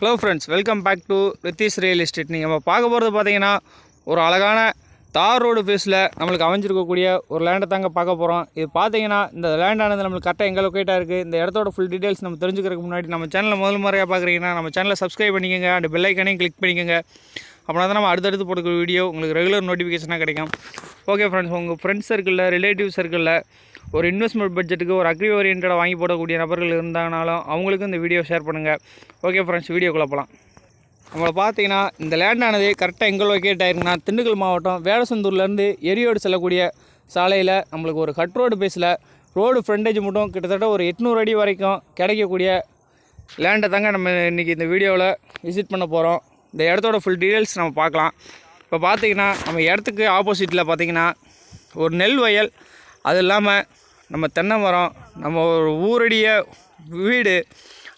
Hello friends welcome back to Ritheesh real estate நீங்கள் நம்ம பார்க்க போகிறது பார்த்தீங்கன்னா ஒரு அழகான தார் ரோடு ஃபேஸில் நம்மளுக்கு அமைஞ்சிருக்கக்கூடிய ஒரு லேண்டை தாங்க பார்க்க போகிறோம் இது பார்த்தீங்கன்னா இந்த லேண்டானது நம்மளுக்கு கரெக்டாக எங்கே லொக்கேட்டாக இருக்குது இந்த இடத்தோட ஃபுல் டீட்டெயில்ஸ் நம்ம தெரிஞ்சுக்கிறதுக்கு முன்னாடி நம்ம சேனலை முதல் முறையாக பார்க்குறீங்கன்னா நம்ம சேனலை சப்ஸ்கிரைப் பண்ணிக்கோங்க. அண்ட் பெல் கிளிக் பண்ணிக்கோங்க. அப்படின்னா தான் நம்ம அடுத்தடுத்து போடுற வீடியோ உங்களுக்கு ரெகுலர் நோட்டிஃபிகேஷனாக கிடைக்கும். ஓகே ஃப்ரெண்ட்ஸ் உங்கள் ஃப்ரெண்ட்ஸ் சர்க்கிளில் ரிலேட்டிவ் சர்க்கிளில் ஒரு இன்வெஸ்ட்மெண்ட் பட்ஜெட்டுக்கு ஒரு அக்ரி ஓரியன்டாக வாங்கி போடக்கூடிய நபர்கள் இருந்தாங்கனாலும் அவங்களுக்கும் இந்த வீடியோ ஷேர் பண்ணுங்கள் ஓகே ஃப்ரெண்ட்ஸ் வீடியோக்குள்ளே போகலாம் நம்மளை பார்த்தீங்கன்னா இந்த லேண்டானது கரெக்டாக எங்கே லொக்கேட் ஆயிருக்குன்னா திண்டுக்கல் மாவட்டம் வேடசந்தூர்லேருந்து எரியோடு செல்லக்கூடிய சாலையில் நம்மளுக்கு ஒரு கட் ரோடு பேஸில் ரோடு ஃப்ரண்டேஜ் மட்டும் கிட்டத்தட்ட ஒரு எட்நூறு அடி வரைக்கும் கிடைக்கக்கூடிய லேண்டை தாங்க நம்ம இன்றைக்கி இந்த வீடியோவில் விசிட் பண்ண போகிறோம் இந்த இடத்தோட ஃபுல் டீட்டெயில்ஸ் நம்ம பார்க்கலாம். இப்போ பார்த்தீங்கன்னா நம்ம இடத்துக்கு ஆப்போசிட்டில் பார்த்தீங்கன்னா ஒரு நெல் வயல். அது இல்லாமல் நம்ம தென்னை மரம் நம்ம ஒரு ஊரடிய வீடு.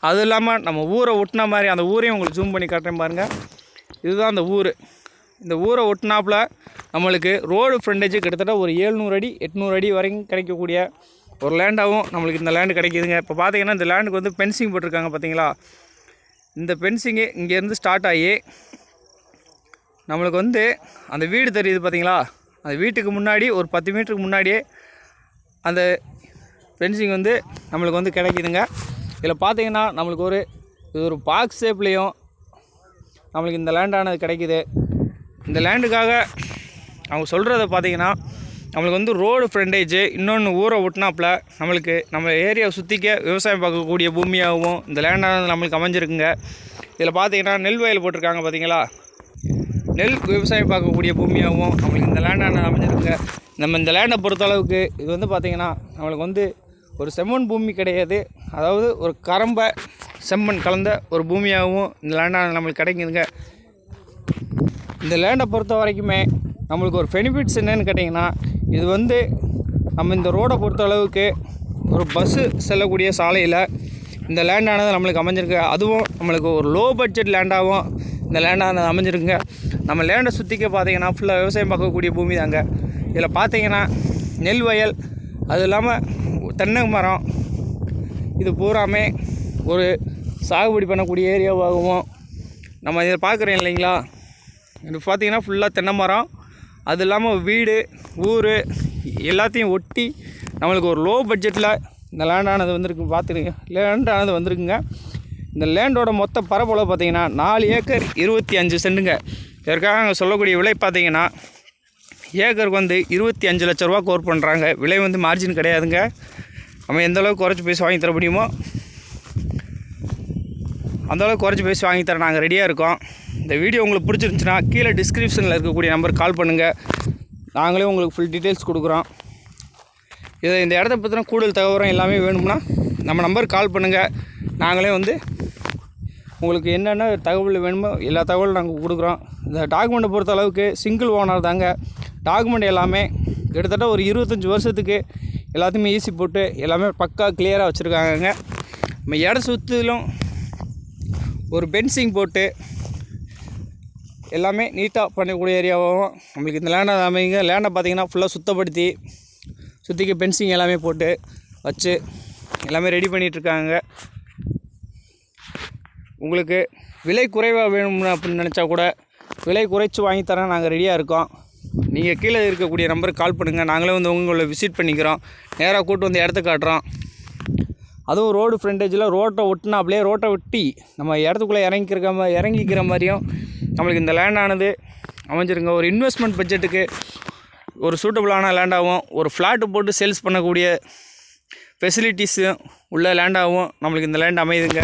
அது இல்லாமல் நம்ம ஊரை ஒட்டின மாதிரி அந்த ஊரையும் உங்களுக்கு ஜூம் பண்ணி காட்டுறேன் பாருங்கள் இதுதான் அந்த ஊர். இந்த ஊரை ஒட்டினாப்புல நம்மளுக்கு ரோடு ஃப்ரண்டேஜ் கிட்டத்தட்ட ஒரு ஏழ்நூறு அடி எட்நூறு அடி வரைக்கும் கிடைக்கக்கூடிய ஒரு லேண்டாகவும் நம்மளுக்கு இந்த லேண்டு கிடைக்கிதுங்க. இப்போ பார்த்தீங்கன்னா இந்த லேண்டுக்கு வந்து பென்சிங் போட்டிருக்காங்க பார்த்தீங்களா இந்த பென்சிங்கு இங்கேருந்து ஸ்டார்ட் ஆகி நம்மளுக்கு வந்து அந்த வீடு தெரியுது பார்த்தீங்களா? அந்த வீட்டுக்கு முன்னாடி ஒரு பத்து மீட்டருக்கு முன்னாடியே அந்த ஃபென்சிங் வந்து நம்மளுக்கு வந்து கிடைக்கிதுங்க. இதில் பார்த்தீங்கன்னா நம்மளுக்கு ஒரு இது ஒரு பாக்ஸ் ஷேப்லேயும் நம்மளுக்கு இந்த லேண்டானது கிடைக்கிது. இந்த லேண்டுக்காக அவங்க சொல்கிறத பார்த்தீங்கன்னா நம்மளுக்கு வந்து ரோடு ஃப்ரண்டேஜ் இன்னொன்று ஊரை ஒட்டினாப்புல நம்மளுக்கு நம்ம ஏரியாவை சுற்றிக்க விவசாயம் பார்க்கக்கூடிய பூமியாகவும் இந்த லேண்டானது நம்மளுக்கு அமைஞ்சிருக்குங்க. இதில் பார்த்தீங்கன்னா நெல் வயல் போட்டிருக்காங்க பார்த்தீங்களா நெல் விவசாயம் பார்க்கக்கூடிய பூமியாகவும் நம்மளுக்கு இந்த லேண்டான அமைஞ்சிருக்குங்க. நம்ம இந்த லேண்டை பொறுத்தளவுக்கு இது வந்து பார்த்திங்கன்னா நம்மளுக்கு வந்து ஒரு செம்மண் பூமி கிடையாது. அதாவது ஒரு கரம்பை செம்மண் கலந்த ஒரு பூமியாகவும் இந்த லேண்டானது நம்மளுக்கு கிடைக்குதுங்க. இந்த லேண்டை பொறுத்த வரைக்குமே நம்மளுக்கு ஒரு பெனிஃபிட்ஸ் என்னென்னு கேட்டிங்கன்னா இது வந்து நம்ம இந்த ரோடை பொறுத்த அளவுக்கு ஒரு பஸ்ஸு செல்லக்கூடிய சாலையில் இந்த லேண்டானது நம்மளுக்கு அமைஞ்சிருக்கு. அதுவும் நம்மளுக்கு ஒரு லோ பட்ஜெட் லேண்டாகவும் இந்த லேண்டானது அமைஞ்சிருக்குங்க. நம்ம லேண்டை சுற்றிக்க பார்த்தீங்கன்னா ஃபுல்லாக விவசாயம் பார்க்கக்கூடிய பூமி தாங்க. இதில் பார்த்தீங்கன்னா நெல் வயல் அது இல்லாமல் தென்னை மரம் இது பூராமே ஒரு சாகுபடி பண்ணக்கூடிய ஏரியாவாகவும் நம்ம இதை பார்க்குறேன் இல்லைங்களா? இது பார்த்திங்கன்னா ஃபுல்லாக தென்னை மரம் அது இல்லாமல் வீடு ஊர் எல்லாத்தையும் ஒட்டி நம்மளுக்கு ஒரு லோ பட்ஜெட்டில் இந்த லேண்டானது வந்திருக்கு பார்த்துருங்க லேண்டானது வந்திருக்குங்க. இந்த லேண்டோட மொத்த பரப்பளவு பார்த்தீங்கன்னா நாலு ஏக்கர் இருபத்தி அஞ்சு சென்ட்டுங்க. இதற்காக நாங்கள் சொல்லக்கூடிய விலை பார்த்தீங்கன்னா ஏக்கருக்கு வந்து இருபத்தி அஞ்சு லட்ச ரூபா கோர் பண்ணுறாங்க விலை வந்து மார்ஜின் கிடையாதுங்க. நம்ம எந்த அளவுக்கு குறைச்சி பேசி வாங்கி தர முடியுமோ அந்தளவுக்கு குறைச்சி பேசி வாங்கி தர நாங்கள் ரெடியாக இருக்கோம். இந்த வீடியோ உங்களுக்கு பிடிச்சிருந்துச்சுன்னா கீழே டிஸ்கிரிப்ஷனில் இருக்கக்கூடிய நம்பருக்கு கால் பண்ணுங்கள் நாங்களே உங்களுக்கு ஃபுல் டீட்டெயில்ஸ் கொடுக்குறோம். இதை இந்த இடத்த பற்றின கூடுதல் தகவலும் எல்லாமே வேணும்னா நம்ம நம்பருக்கு கால் பண்ணுங்கள் நாங்களே வந்து உங்களுக்கு என்னென்ன தகவல் வேணுமோ எல்லா தகவலும் நாங்கள் கொடுக்குறோம். இந்த டாக்குமெண்ட்டை பொறுத்த அளவுக்கு சிங்கிள் ஓனர் தாங்க. டாக்குமெண்ட் எல்லாமே கிட்டத்தட்ட ஒரு இருபத்தஞ்சி வருஷத்துக்கு எல்லாத்தையுமே ஈஸி போட்டு எல்லாமே பக்கா கிளியராக வச்சுருக்காங்கங்க. நம்ம இட சுற்றிலும் ஒரு பென்சிங் போட்டு எல்லாமே நீட்டாக பண்ணக்கூடிய ஏரியாவாகவும் நம்மளுக்கு இந்த லேண்டை அமைங்க. லேண்டை பார்த்தீங்கன்னா ஃபுல்லாக சுத்தப்படுத்தி சுற்றிக்கு பென்சிங் எல்லாமே போட்டு வச்சு எல்லாமே ரெடி பண்ணிகிட்ருக்காங்க உங்களுக்கு விலை குறைவாக வேணும் அப்படின்னு நினச்சா கூட விலை குறைச்சி வாங்கி தரேன் நாங்கள் ரெடியாக இருக்கோம். நீங்கள் கீழே இருக்கக்கூடிய நம்பருக்கு கால் பண்ணுங்கள் நாங்களே வந்து உங்களை விசிட் பண்ணிக்கிறோம். நேராக கூட்டு வந்து இடத்த காட்டுறோம். அதுவும் ரோடு ஃப்ரண்டேஜில் ரோட்டை ஒட்டினா அப்படியே ரோட்டை ஒட்டி நம்ம இடத்துக்குள்ளே இறங்கிக்கிற மாதிரி இறங்கிக்கிற மாதிரியும் நம்மளுக்கு இந்த லேண்டானது அமைஞ்சிருங்க. ஒரு இன்வெஸ்ட்மெண்ட் பட்ஜெட்டுக்கு ஒரு சூட்டபுளான லேண்டாகவும் ஒரு ஃப்ளாட்டு போட்டு சேல்ஸ் பண்ணக்கூடிய ஃபெசிலிட்டிஸும் உள்ள லேண்டாகவும் நம்மளுக்கு இந்த லேண்ட் அமையுதுங்க.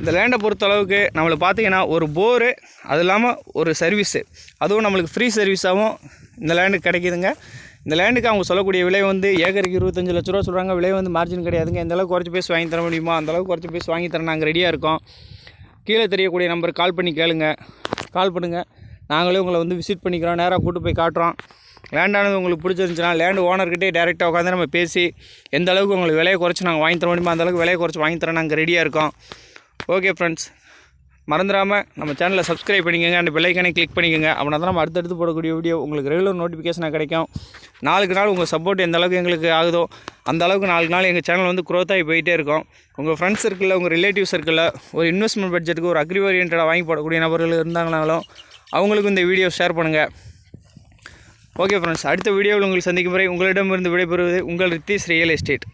இந்த லேண்டை பொறுத்த அளவுக்கு நம்மளுக்கு பார்த்தீங்கன்னா ஒரு போரு அது இல்லாமல் ஒரு சர்வீஸு அதுவும் நம்மளுக்கு ஃப்ரீ சர்வீஸாகவும் இந்த லேண்டுக்கு கிடைக்குதுங்க. இந்த லேண்டுக்கு அவங்க சொல்லக்கூடிய விலை வந்து ஏக்கருக்கு இருபத்தஞ்சு லட்ச ரூபா சொல்கிறாங்க விலை வந்து மார்ஜின் கிடையாதுங்க. எந்தளவுக்கு குறைச்சி பேசி வாங்கி தர முடியுமோ அந்தளவுக்கு குறைச்சி பேசி வாங்கி தர நாங்கள் ரெடியாக இருக்கோம். கீழே தெரியக்கூடிய நம்பருக்கு கால் பண்ணி கேளுங்க. கால் பண்ணுங்கள் நாங்களே உங்களை வந்து விசிட் பண்ணிக்கிறோம். நேராக கூட்டு போய் காட்டுறோம். லேண்டானது உங்களுக்கு பிடிச்சிருந்துச்சுன்னா லேண்டு ஓனர்கிட்டே டேரெக்டாக உட்காந்து நம்ம பேசி எந்த அளவுக்கு உங்களுக்கு விலையை குறைச்சி நாங்கள் வாங்கி தர முடியுமோ அந்த அளவுக்கு விலையை குறைச்சி வாங்கி தர நாங்கள் ரெடியாக இருக்கோம். ஓகே ஃப்ரெண்ட்ஸ் மறந்துடாமல் நம்ம சேனலை சப்ஸ்கிரைப் பண்ணிக்கோங்க. அந்த பெல்லைக்கானே கிளிக் பண்ணிக்கோங்க. அப்படின்னா தான் நம்ம அடுத்தடுத்து போடக்கூடிய வீடியோ உங்களுக்கு ரெகுலர் நோட்டிஃபிகேஷனாக கிடைக்கும். நாளுக்கு நாள் உங்கள் சப்போர்ட் எந்த அளவுக்கு எங்களுக்கு ஆகுதோ அந்த அளவுக்கு நாளுக்கு நாள் எங்கள் சேனல் வந்து க்ரோத் ஆகி போயிட்டே இருக்கும். உங்கள் ஃப்ரெண்ட்ஸ் சர்க்கிளில் உங்கள் ரிலேட்டிவ் சர்க்கிளில் ஒரு இன்வெஸ்ட்மெண்ட் பட்ஜெட்டுக்கு ஒரு அக்ரி ஓரியன்டாக வாங்கி போடக்கூடிய நபர்கள் இருந்தாங்கனாலும் அவங்களுக்கும் இந்த வீடியோ ஷேர் பண்ணுங்கள் ஓகே ஃப்ரெண்ட்ஸ் அடுத்த வீடியோவில் உங்களுக்கு சந்திக்கும் வரை உங்களிடமிருந்து விடைபெறுவது உங்கள் ரித்தீஸ் ரியல் எஸ்டேட்